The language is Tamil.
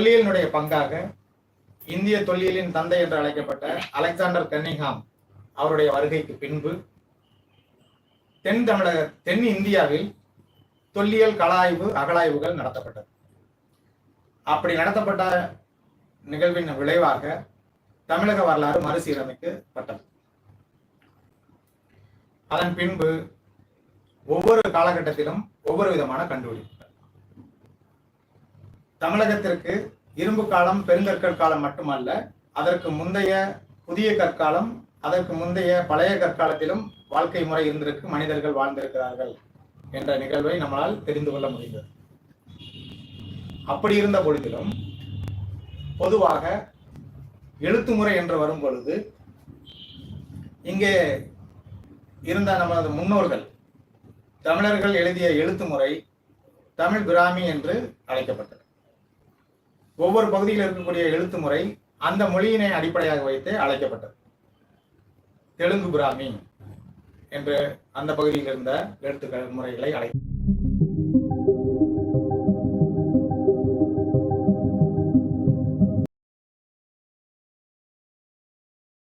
தொல்லியலினுடைய பங்காக இந்திய தொல்லியலின் தந்தை என்று அழைக்கப்பட்ட அலெக்சாண்டர் கன்னிங்ஹாம் அவருடைய வருகைக்கு பின்பு தென் தமிழக தென் இந்தியாவில் தொல்லியல் கலாய்வு அகலாய்வுகள் நடத்தப்பட்டது. அப்படி நடத்தப்பட்ட நிகழ்வின் விளைவாக தமிழக வரலாறு மறுசீரமைக்கப்பட்டது. அதன் பின்பு ஒவ்வொரு காலகட்டத்திலும் ஒவ்வொரு விதமான கண்டுபிடிப்பு தமிழகத்திற்கு இரும்பு காலம் பெருங்கற்கள் காலம் மட்டுமல்ல அதற்கு முந்தைய புதிய கற்காலம் அதற்கு முந்தைய பழைய கற்காலத்திலும் வாழ்க்கை முறை இருந்திருக்கு மனிதர்கள் வாழ்ந்திருக்கிறார்கள் என்ற நிகழ்வை நம்மளால் தெரிந்து கொள்ள முடிந்தது. அப்படி இருந்த பொழுதிலும் பொதுவாக எழுத்து முறை என்று வரும் பொழுது இங்கே இருந்த நமது முன்னோர்கள் தமிழர்கள் எழுதிய எழுத்து முறை தமிழ் பிராமி என்று அழைக்கப்பட்டது. ஒவ்வொரு பகுதியில் இருக்கக்கூடிய எழுத்து முறை அந்த மொழியினை அடிப்படையாக வைத்து அழைக்கப்பட்டது. தெலுங்கு பிராமி என்று அந்த பகுதியில் இருந்த எழுத்துக்கள் முறைகளை அழை